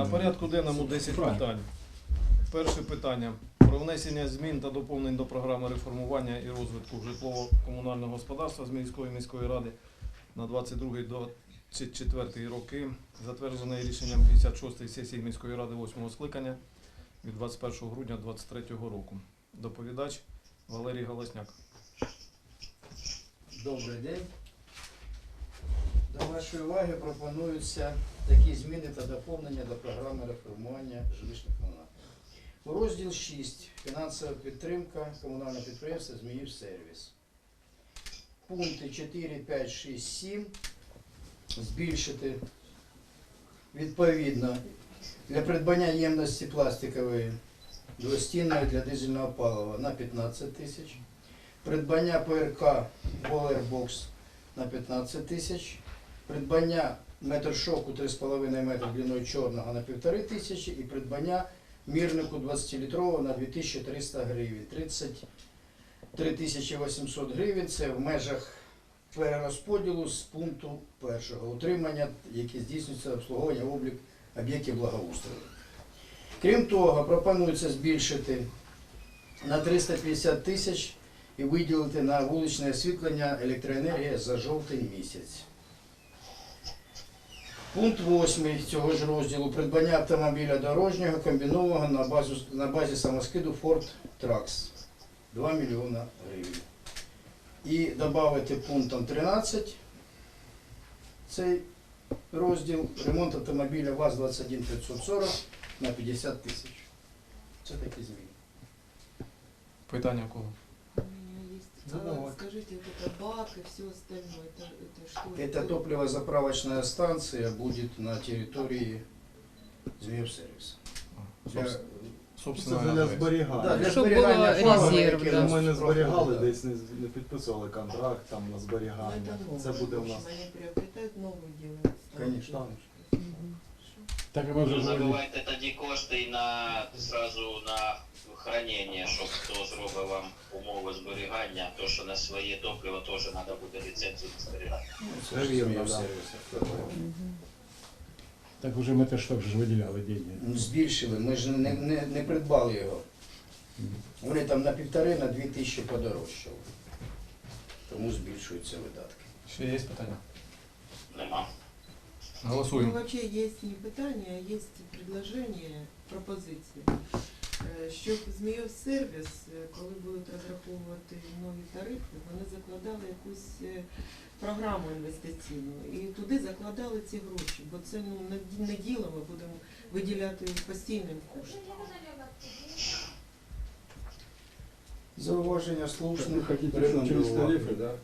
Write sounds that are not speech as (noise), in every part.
На порядку денному 10 питань. Перше питання про внесення змін та доповнень до програми реформування і розвитку житлово-комунального господарства з міської міської ради на 22-24 роки, затверджене рішенням 56-ї сесії міської ради 8-го скликання від 21 грудня 2023 року. Доповідач Валерій Галасняк. Добрий день. Вашої уваги пропонуються такі зміни та доповнення до програми реформування жилищних комунальних. У розділ 6 фінансова підтримка комунального підприємства Зміїв сервіс. Пункти 4, 5, 6, 7 збільшити відповідно для придбання ємності пластикової двостінної для дизельного палива на 15 тисяч придбання ПРК Boilerbox на 15 тисяч, придбання метршоку 3,5 метра длиною чорного на 1,5 тисячі і придбання мірнику 20-літрового на 2300 гривень. 33 тисячі 800 гривень це в межах перерозподілу з пункту першого. Утримання, яке здійснюється обслуговування облік об'єктів благоустрою. Крім того, пропонується збільшити на 350 тисяч і виділити на вуличне освітлення електроенергія за жовтий місяць. Пункт 8 цього ж розділу придбання автомобіля дорожнього комбінованого на, базу, на базі самоскиду Ford Trax 2 мільйона гривень. І додати пунктом 13 цей розділ ремонт автомобіля ВАЗ-21540 на 50 тисяч. Це такі зміни. Питання в кого? У меня есть. Ну, А, давай. скажите, вот это бак и все остальное, это, это что? Эта топливозаправочная станция будет на территории Змеевсервиса. Для, Собс- Це Собственно, для говоря. да, зберігання. для Щоб зберігання було палива, резерв, яке да. нас Ми не проходить, зберігали, да. десь не, не підписували контракт там на Ну, зберігання. это новое. Це буде в у общем, нас. Они приобретают новую делают. Конечно. Мгм. Так Не забувайте тоді кошти і на зразу на хранення, щоб хто зробить вам умови зберігання, то що на своє топливо теж треба буде ліцензію. Ну, Це це вірно, Змеевсервис. Так уже ми теж так же ж виділяли деньги. Ну, Збільшили, ми ж не, не, не придбали його. Вони там на півтори, на дві тисячі подорожчали. Тому збільшуються видатки. Ще є питання? Нема. Ну, Голосуємо. вообще есть не питання, а есть предложення, пропозиції. Е, Щоб Зміїв сервіс, е, коли будуть розраховувати нові тарифи, вони закладали якусь е, програму інвестиційну і туди закладали ці гроші, бо це ну не- не діло, ми будемо виділяти постійним коштом. Зауваження Вы слушних. хотите, чтобы через рекомендували. тарифы, да?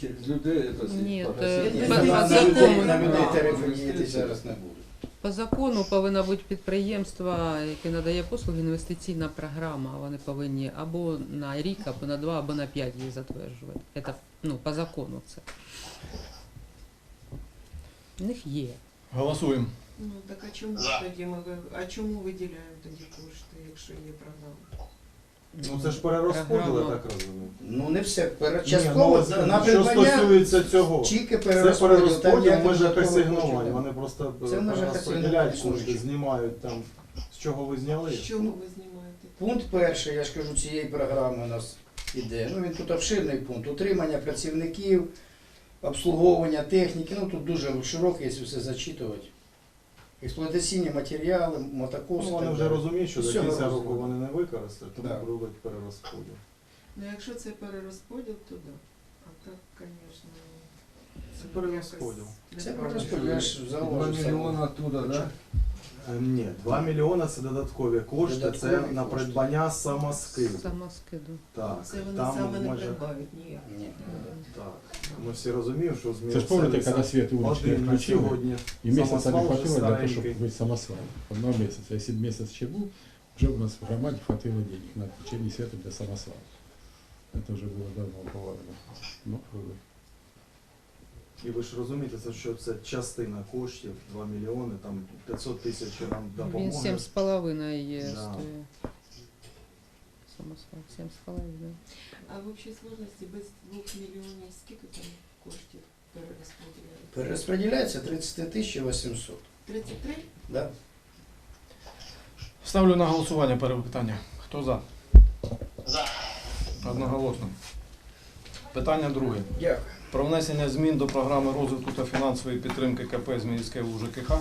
Через людей это Нет, погасить? э, Ні, По- по закону. на людей тарифи діяти зараз не будуть. По закону повинна бути підприємство, яке надає послуги, інвестиційна програма. Вони повинні або на рік, або на два, або на п'ять її затверджувати. Це ну, по закону це. У них є. Голосуємо. Ну так а чому тоді ми ви- а чому виділяємо тоді кошти, якщо є програма? Ну це ж перерозподіл, я Програма. так розумію. Ну не все. Пере- Ні, Частково ну, це- на що придбання стосується цього. тільки Це перерозподіл. Там перерозподіл ніяких межах додаткових асигнувань. коштів Вони просто Це в межах перерозподіляють асигнувань кошти, коштів. знімають там. З чого ви зняли? З чого ви знімаєте? Пункт перший, я ж кажу, цієї програми у нас іде. Ну він тут обширний пункт. Утримання працівників, обслуговування техніки. Ну тут дуже широкий, якщо все зачитувати. Експлуатаційні матеріали, мотокоси. Ну, вони вже розуміють, що до кінця року вони не використають, тому Да. роблять перерозподіл. Ну якщо це перерозподіл, то да. А так, звісно. Це перерозподіл. Це перерозподіл, я ж Два зауважив. мільйона миллиона оттуда, да? Е, Ні, 2 мільйони це додаткові кошти, це Додаткові на кошти. придбання самоскиду. Самоскиду. Так, Це вони там саме не придбають ніяк. Ні. Так. Ми всі розуміємо, що Це ж змінився пам'ятаєте, коли світ вуличний один на включили, сьогодні. і місяця не самосвал вже хватило для того, щоб старенький. купити самосвал. Одного місяця. Якщо б місяць ще був, вже у нас в громаді хватило денег на течение света для самосвала. Это вже було давно положено. Ну. І ви ж розумієте, що це частина коштів, 2 мільйони, там 500 тисяч нам Він допомоги. сім з половиною Да. стоїть. Самосвал, сім з половиною. А в общій сложності без 2 мільйонів скільки там коштів перерозподіляють? Перерозподіляється 30 тисяч 800. 33? Да? Ставлю на голосування перше питання. Хто за? За. Одноголосно. Питання друге. Дякую. Про внесення змін до програми розвитку та фінансової підтримки КП Зміївське УЖКХ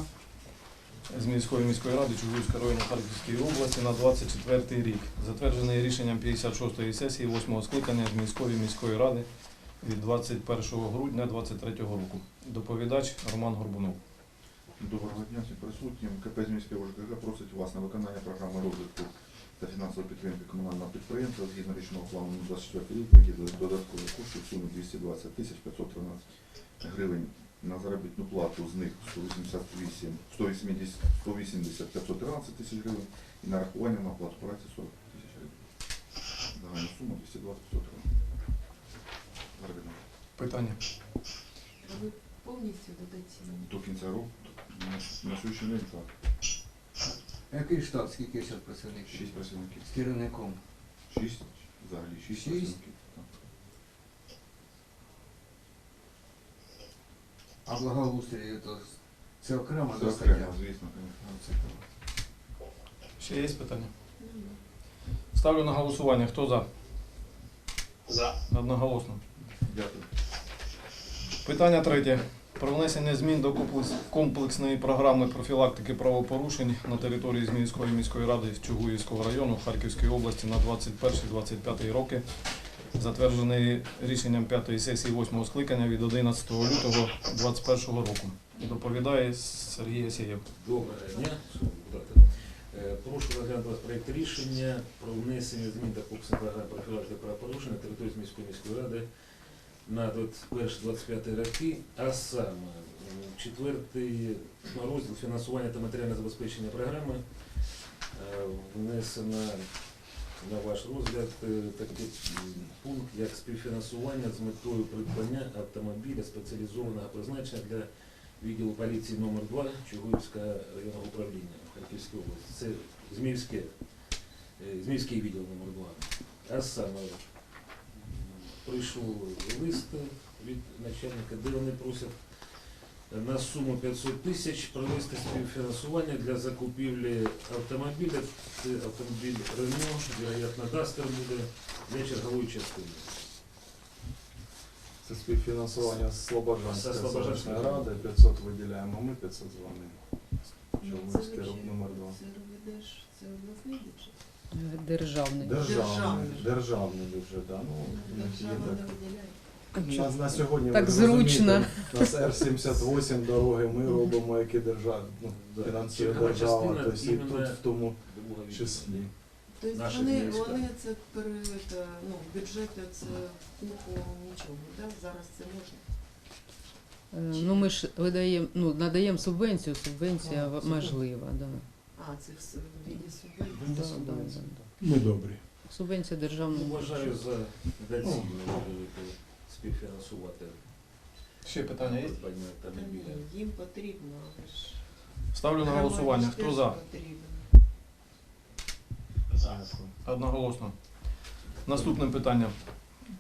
Зміївської міської міської ради Чугуївського району Харківської області на 24 рік, затверджений рішенням 56-ї сесії 8-го скликання Зміївської міської міської ради від 21 грудня 2023 року. Доповідач Роман Горбунов. Доброго дня всім присутнім. КП «Зміївське ОЖКГ просить вас на виконання програми розвитку та фінансової підтримки комунального підприємства згідно річного плану на 24 рік виділити додаткові кошти в сумі 220 тисяч 513 гривень на заробітну плату, з них 188, 180, 180 513 тисяч гривень і нарахування на оплату праці 40 тисяч гривень. Загальна сума 220 513 заробітна плата. Питання. Ви повністю дотаційні. До кінця року на, на сьогоднішній день так. Який штат, скільки зараз працівників? 6 працівників. З керівником. Шість, взагалі шість Шість? працівників. Так. А благоустрій то це окремо Це да, окремо, стаття? звісно, конечно. Це окремо. Ще є питання? Ставлю на голосування. Хто за? За. Одноголосно. Дякую. Питання третє. Про внесення змін до комплексної програми профілактики правопорушень на території Зміївської міської ради Чугуївського району Харківської області на 21-25 роки, затверджений рішенням 5-ї сесії 8-го скликання від 11 лютого 2021 року. Доповідає Сергій Асєєв. Доброго дня. Е, Прошу розглянути вас проєкт рішення про внесення змін до комплексної програми профілактики правопорушень на території міської міської ради на 21-25 роки, а саме четвертий розділ фінансування та матеріальне забезпечення програми е, внесено на ваш розгляд е, такий пункт, як співфінансування з метою придбання автомобіля спеціалізованого призначення для відділу поліції номер 2 Чугуївського районного управління в Харківській області. Це Зміївське, е, відділ номер 2 А саме прийшов лист від начальника, де вони просять на суму 500 тисяч провести співфінансування для закупівлі автомобіля. Це автомобіль Рено, вероятно, Дастер буде для чергової частини. Це співфінансування з Слобожанської Слобожанської селищної ради. ради. 500 виділяємо ми, 500 з вами. Рух номер 2. Це РВД це обласний бюджет. Державний. Державний, Державний. державний бюджет, да. Ну, Ну, є так. не виділяє. На, сьогодні Так ви розумієте, зручно. У нас Р-78 дороги ми робимо, які держава ну, фінансує держава, частина тобто і іменно тут в тому числі. Тобто вони, вони це пере, ну, бюджети це купу нічого, да? зараз це можна. Е, Ну, ми ж видаємо, ну, надаємо субвенцію, субвенція А, в- субвенція. можлива, да. А, це в с- в віді субвенції. Да, да, да. Ми добрі. Субвенція державного Вважаю за доцільно Ну. співфінансувати Ще питання є? придбання автомобіля. Їм потрібно, але ж Ставлю на голосування. громаді Хто теж за? потрібно. Одноголосно. Наступне питання.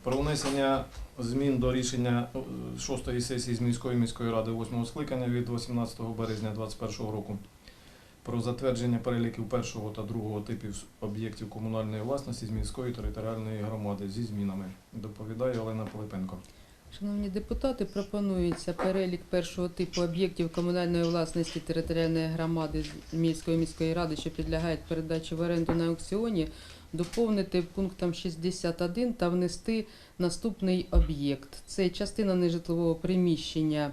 Про внесення змін до рішення е, шостої сесії з міської міської ради 8 скликання від 18 березня 2021 року про затвердження переліків першого та другого типів об'єктів комунальної власності з міської територіальної громади зі змінами. Доповідає Олена Пилипенко. Шановні депутати, пропонується перелік першого типу об'єктів комунальної власності територіальної громади міської міської ради, що підлягають передачі в оренду на аукціоні, доповнити пунктом 61 та внести наступний об'єкт. Це частина нежитлового приміщення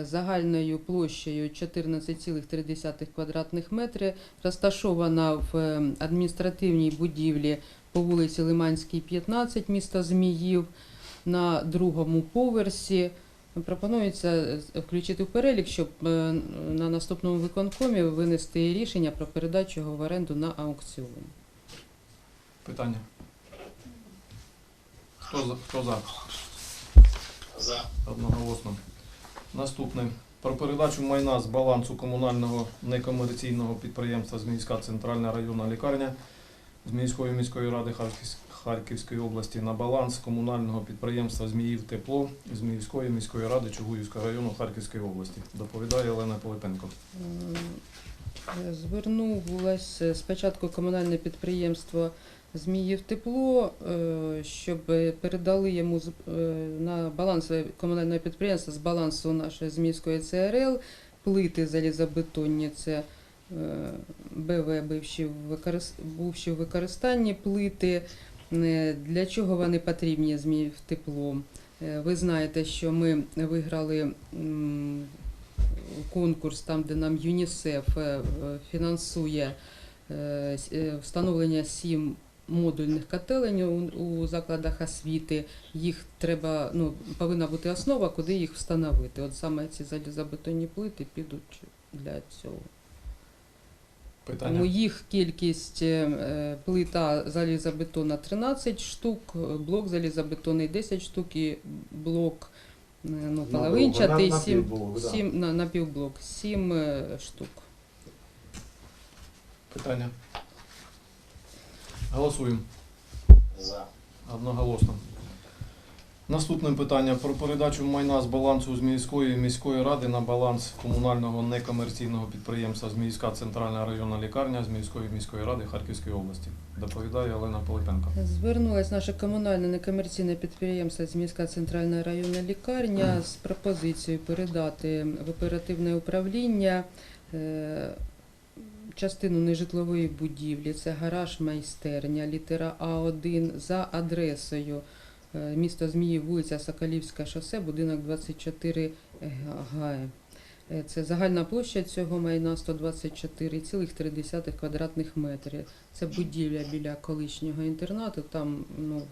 загальною площею 14,3 квадратних метри, розташована в е, адміністративній будівлі по вулиці Лиманській, 15, міста Зміїв на другому поверсі. Пропонується е, включити в перелік, щоб е, на наступному виконкомі винести рішення про передачу його в оренду на аукціон. Питання. Хто за? Хто за? За. Одноголосно. Наступне. Про передачу майна з балансу комунального некомерційного підприємства Зміївська центральна районна лікарня Зміївської міської ради Харківської області на баланс комунального підприємства Зміїв Тепло Зміївської міської ради Чугуївського району Харківської області. Доповідає Олена Пилипенко. М, Е, Звернулося спочатку комунальне підприємство Зміїв тепло, е, щоб передали йому е, на баланс комунального підприємства з балансу нашої Зміївської ЦРЛ плити залізобетонні. Це е, БВ в бувші в використанні плити. Е, Для чого вони потрібні Зміїв тепло? Е, Ви знаєте, що ми виграли конкурс, там, де нам ЮНІСЕФ е, е, фінансує е, е, встановлення сім модульних котелень у, у закладах освіти. Їх треба, ну, повинна бути основа, куди їх встановити. От саме ці залізобетонні плити підуть для цього. Тому їх кількість е, е, плита залізобетона 13 штук, блок залізобетонний 10 штук і блок е, ну, На половинчатий на 7, півблок, да. 7 на, на півблок 7 е, штук. Питання. Голосуємо. За. Одноголосно. Наступне питання про передачу майна з балансу Зміївської міської ради на баланс комунального некомерційного підприємства Зміївська центральна районна лікарня Зміївської міської ради Харківської області. Доповідає Олена Пилипенко. Звернулось наше комунальне некомерційне підприємство Зміська центральна районна лікарня з пропозицією передати в оперативне управління е, частину нежитлової будівлі, це гараж майстерня, літера А1 за адресою е, місто Зміїв, вулиця Соколівська шосе, будинок 24 га. Е, Це загальна площа цього майна 124,3 квадратних метрів. Це будівля біля колишнього інтернату. Там ну,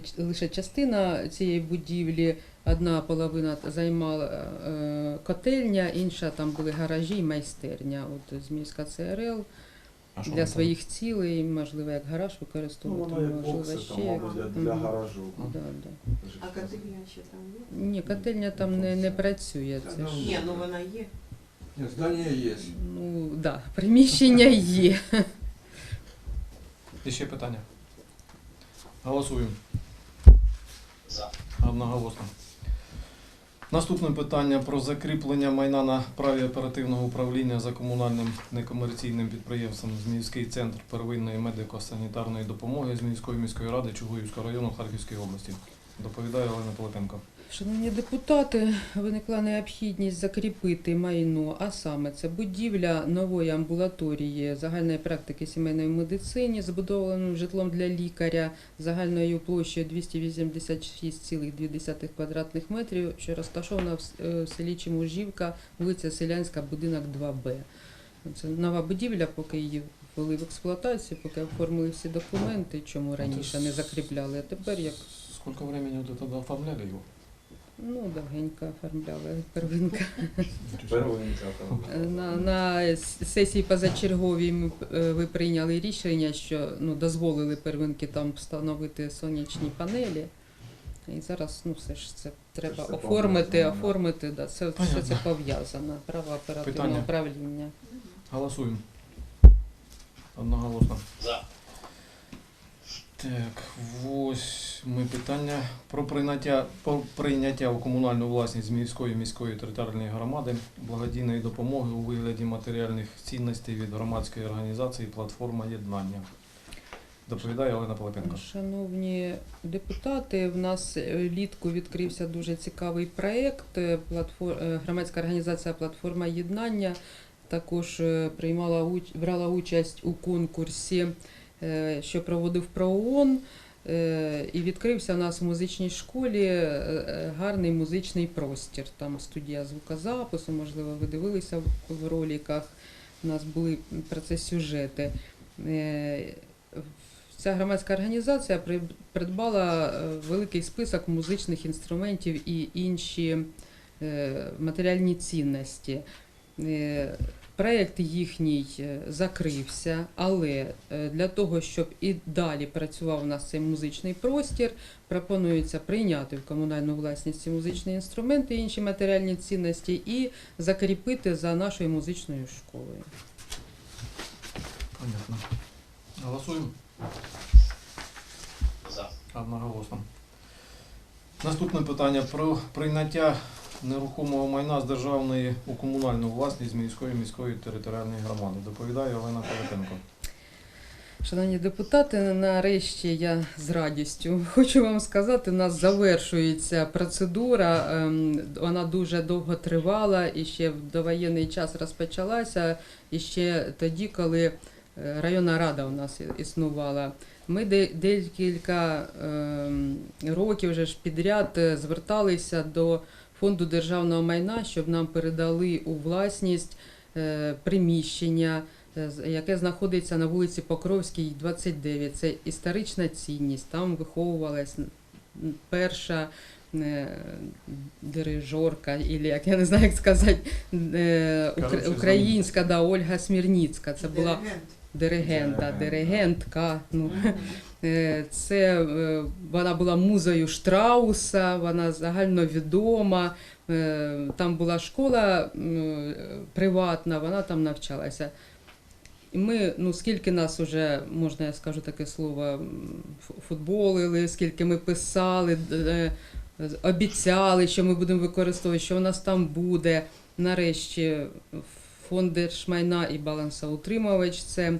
це лише частина цієї будівлі. Одна половина займала е, котельня, інша там були гаражі і майстерня. От Зміївська ЦРЛ А для там? своїх цілей, можливо, як гараж Ну, використовувати, як можливо, бокси, ще там, як. для, для гаражу. Да, да. А котельня ще там є? Ні, котельня там не, не працює. Це ж, Ні, ну вона є. Нет, здание есть. ну, да, приміщення є. І ще питання. Голосуємо. За. Одноголосно. Наступне питання про закріплення майна на праві оперативного управління за комунальним некомерційним підприємством Зміївський центр первинної медико-санітарної допомоги Зміївської міської ради Чугуївського району Харківської області. Доповідає Олена Пилипенко. Шановні депутати, виникла необхідність закріпити майно, а саме це будівля нової амбулаторії загальної практики сімейної медицини, збудованою житлом для лікаря загальною площею 286,2 квадратних метрів, що розташована в е, в селі Чемужівка, вулиця Селянська, будинок 2Б. Це нова будівля, поки її ввели в експлуатацію, поки оформили всі документи, чому раніше не закріпляли, а тепер як Сколько времени вот это оформляли его? Ну, довгенько оформляли первинка. Первинка. На, на сесії позачерговій ми, е, ви прийняли рішення, що ну, дозволили первинки там встановити сонячні панелі. І зараз ну, все ж це треба Це оформити, оформити, да, це, все це пов'язано. Право оперативного Питання? управління. Голосуємо. Одноголосно. За. Так, восьме питання про прийняття, про прийняття у комунальну власність Зміївської міської територіальної громади благодійної допомоги у вигляді матеріальних цінностей від громадської організації Платформа єднання. Доповідає Олена Пилипенко. Шановні депутати, в нас е, влітку відкрився дуже цікавий проєкт. е, е, Громадська організація Платформа Єднання також приймала брала участь у конкурсі, що проводив ПРООН. Е, І відкрився у нас в музичній школі е, е, гарний музичний простір. Там студія звукозапису, можливо, ви дивилися в- роликах. У нас були про це сюжети. Е, Ця громадська організація придбала е, великий список музичних інструментів і інші е, матеріальні цінності. Проєкт їхній е, закрився, але е, для того, щоб і далі працював у нас цей музичний простір, пропонується прийняти в комунальну власність ці музичні інструменти і інші матеріальні цінності і закріпити за нашою музичною школою. Понятно. Голосуємо. За. Одноголосно. Наступне питання про прийняття нерухомого майна з державної у комунальну власність міської міської територіальної громади. Доповідає Олена Павлетенко. Шановні депутати, нарешті я з радістю хочу вам сказати, у нас завершується процедура. ем, Вона дуже довго тривала і ще в довоєнний час розпочалася, і ще тоді, коли е, районна рада у нас існувала. Ми декілька ем, років вже ж підряд е, зверталися до фонду державного майна, щоб нам передали у власність е, приміщення е, з- яке знаходиться на вулиці Покровській, 29. Це історична цінність. Там виховувалась перша е, дирижорка, і як я не знаю, як сказати, українська да, Ольга Смірніцька. Це була Диригент. Диригента, диригентка. Ну, (laughs) Е, Це е, вона була музою Штрауса, вона загальновідома. Е, Там була школа приватна, вона там навчалася. І ми, ну скільки нас уже, можна я скажу таке слово, футболили, скільки ми писали, обіцяли, що ми будемо використовувати, що у нас там буде. Нарешті фонд держмайна і балансоутримувач це.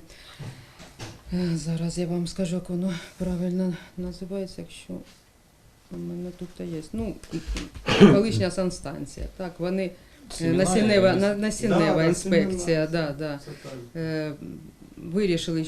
Е, Зараз я вам скажу, як воно правильно називається, якщо у мене тут є. Ну, колишня санстанція. Так, вони е, насіннева, на- насіннева Да, інспекція, да, да. Вирішили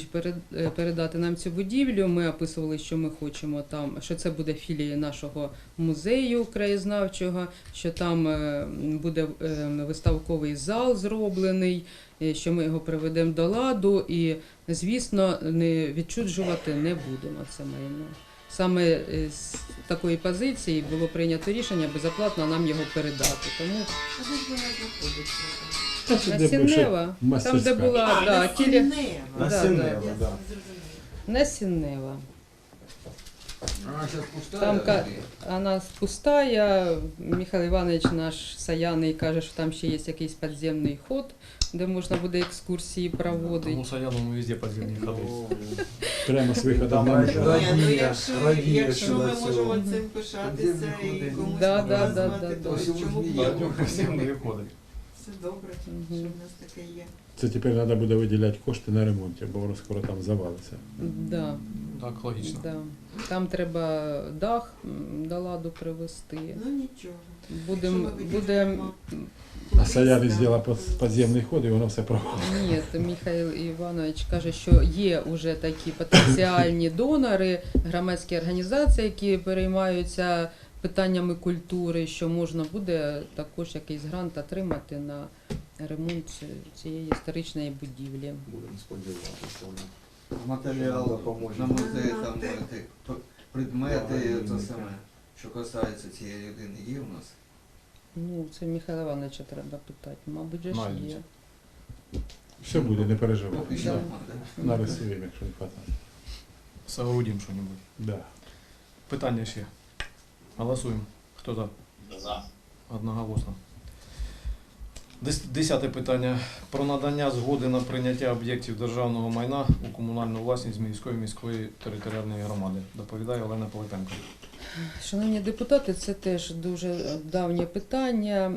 е, передати нам цю будівлю. Ми описували, що ми хочемо там, що це буде філія нашого музею краєзнавчого, що там е, буде е, виставковий зал зроблений, що ми його приведемо до ладу і, звісно, не відчуджувати не будемо це майно. Саме з такої позиції було прийнято рішення безоплатно нам його передати. Тому А де ж вона знаходиться? Та це де Насіннева, там де була А, да, на тілі... Сіннева. Да, Насіннева, Я да. зараз пуста. Там ка- чи? Вона пустая. Михайло Іванович наш саяний каже, що там ще є якийсь підземний ход, де можна буде екскурсії проводити. Тому Саяному везде подземні ходи. Прямо з виходом Там на ну якщо, ми можемо цим пишатися і комусь Да, да, да, показувати, то чому б ні? Все добре, що в нас таке є. Це тепер треба буде виділяти кошти на ремонт, бо воно скоро там завалиться. Да, Так, логічно. да. Там треба дах до ладу привести. Ну нічого. Будемо Якщо ми будем... виділяємо А Саяни зробив підземний ход і воно все проходить. Ні, Михайло Іванович каже, що є вже такі потенціальні донори, громадські організації, які переймаються питаннями культури, що можна буде також якийсь грант отримати на ремонт цієї історичної будівлі. Будемо сподіватися. Матеріал Допоможе. на музеї там е, ті предмети, це саме, що касається цієї людини, є у нас. Ну, це Михайла Івановича треба питати. Мабуть, же ж Навіть. є. Все буде, не переживай. Поки що Да. нема, да? Нарисуємо, якщо не хватає. Соорудим що-небудь. Да. Питання ще. Голосуємо. Хто за? За. Одноголосно. Дес- Десяте питання про надання згоди на прийняття об'єктів державного майна у комунальну власність міської міської територіальної громади. Доповідає Олена Полетенко. Шановні депутати, це теж дуже давнє питання.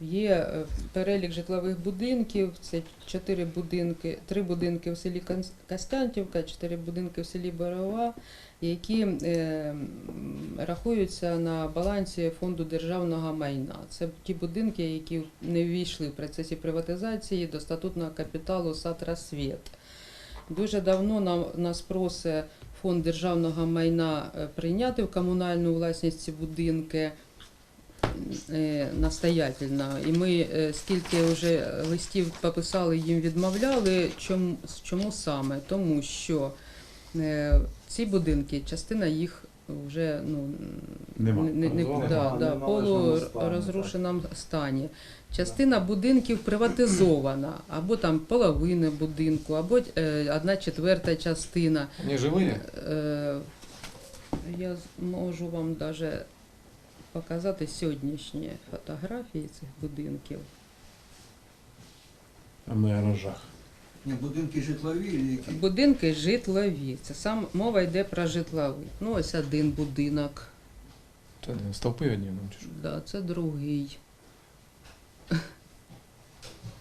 Є е, перелік житлових будинків. Це чотири будинки, три будинки в селі Костянтівка, чотири будинки в селі Борова, які е, рахуються на балансі фонду державного майна. Це ті будинки, які не ввійшли в процесі приватизації до статутного капіталу «Сатрасвіт». Дуже давно нам нас просить фонд державного майна е, прийняти в комунальну власність ці будинки настоятельно. І ми е, скільки вже листів пописали, їм відмовляли. Чому, чому саме? Тому що е, ці будинки, частина їх вже ну, Нема. не, не, Нема, да, да, полурозрушеному стані. Частина будинків приватизована, або там половина будинку, або е, одна четверта частина. Не живі? Е, Я можу вам навіть показати сьогоднішні фотографії цих будинків. Там на гаражах. Ні, будинки житлові які? Будинки житлові. Це сам мова йде про житлові. Ну, ось один будинок. Це не стовпи одні, ну чи що? Да, це другий.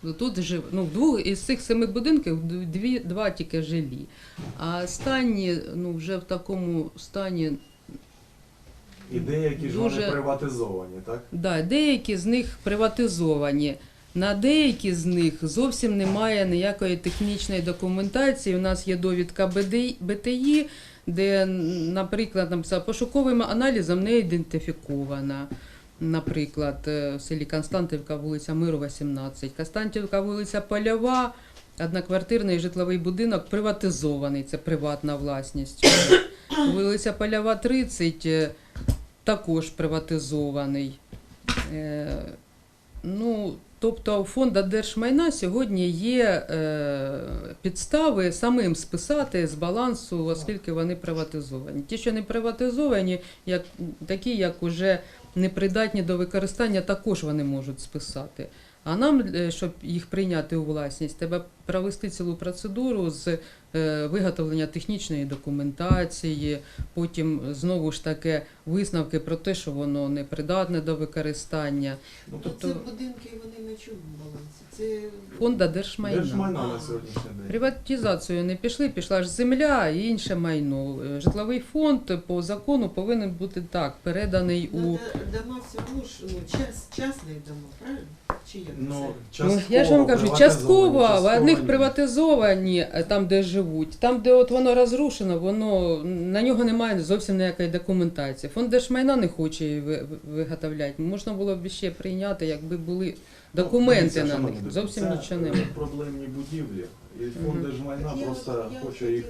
Ну, Тут жив, ну, в двох із цих семи будинків дві, два тільки жилі. А останні ну, вже в такому стані І деякі ж вони приватизовані, так? Да, деякі з них приватизовані. На деякі з них зовсім немає ніякої технічної документації. У нас є довідка БТІ, де, наприклад, написано, пошуковим аналізом не ідентифікована. Наприклад, е, в селі Константівка, вулиця Миру, 18. Константівка, вулиця Польова, одноквартирний житловий будинок приватизований, це приватна власність. (coughs) Вулиця Польова, 30, е, також приватизований. Е, ну, тобто у фонду держмайна сьогодні є е, підстави самим списати з балансу, оскільки вони приватизовані. Ті, що не приватизовані, як, такі, як уже непридатні до використання, також вони можуть списати. А нам, е, щоб їх прийняти у власність, треба провести цілу процедуру з виготовлення технічної документації, потім знову ж таки висновки про те, що воно не придатне до використання. Ну, Тобто це будинки вони на чому балансі? Це фонда держмайна. Держмайна на сьогоднішній день. Приватизацію не пішли, пішла ж земля і інше майно. Е, Житловий фонд по закону повинен бути так, переданий у. Ну, да- дома всього ж ну, час, частних домов, правильно? Чи як Ну? Ну, я ж вам кажу, частково, в одних приватизовані, е, там, де живуть, там, де от воно розрушено, воно на нього немає зовсім ніякої документації. Фонд держмайна не хоче її ви- ви- виготовляти. Можна було б ще прийняти, якби були документи дивіться, на шановні них. друзі, Зовсім нічого немає. проблемні будівлі. І фонд держмайна просто хоче їх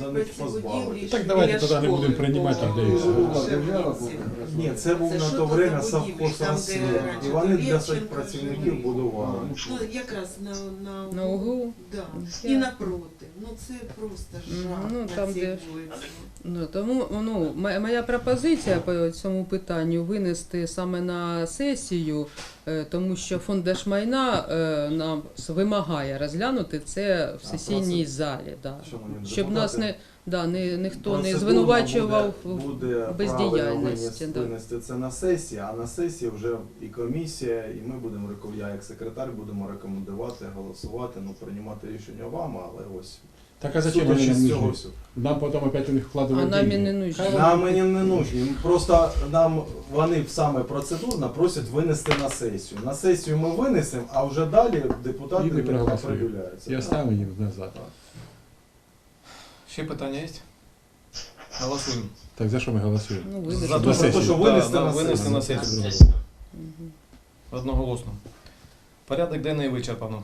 за них позбавити. Так давайте тоді не будемо приймати, все. Шевченківці. Ні, це був на то время совхоз раніше І вони для своїх працівників будували. Ну, якраз на, на, На углу? Да. І напроти. Ну це просто жах Ну, на там, цій де- вулиці. Ну, тому ну, м- моя пропозиція по цьому питанню винести саме на сесію, е, тому що фонд держмайна е, нам с- вимагає розглянути це в сесійній залі. Да. Шановні Щоб нас не, да, не, ніхто не процедурно звинувачував буде, в буде бездіяльності. правильно Да. винести це на сесії, а на сесії вже і комісія, і ми будемо реко- я як секретар будемо рекомендувати, голосувати, ну приймати рішення вам, але ось Так а зачем они судячи нам з цього нужны? всього. Нам потом опять у них А вкладывать нам і деньги. не нужні. Нам мені не нужні. Просто нам вони саме процедурно просять винести на сесію. На сесію ми винесемо, а вже далі депутати І не не проголосують. определяються. И Так. оставим их назад. Ще питання є? Голосуємо. Так за что мы голосуем? Ну, За винести. те, На що- сесію. що Да, винести да, на винести на сесію. сесію. Мгм. Одноголосно. Порядок денний вичерпано.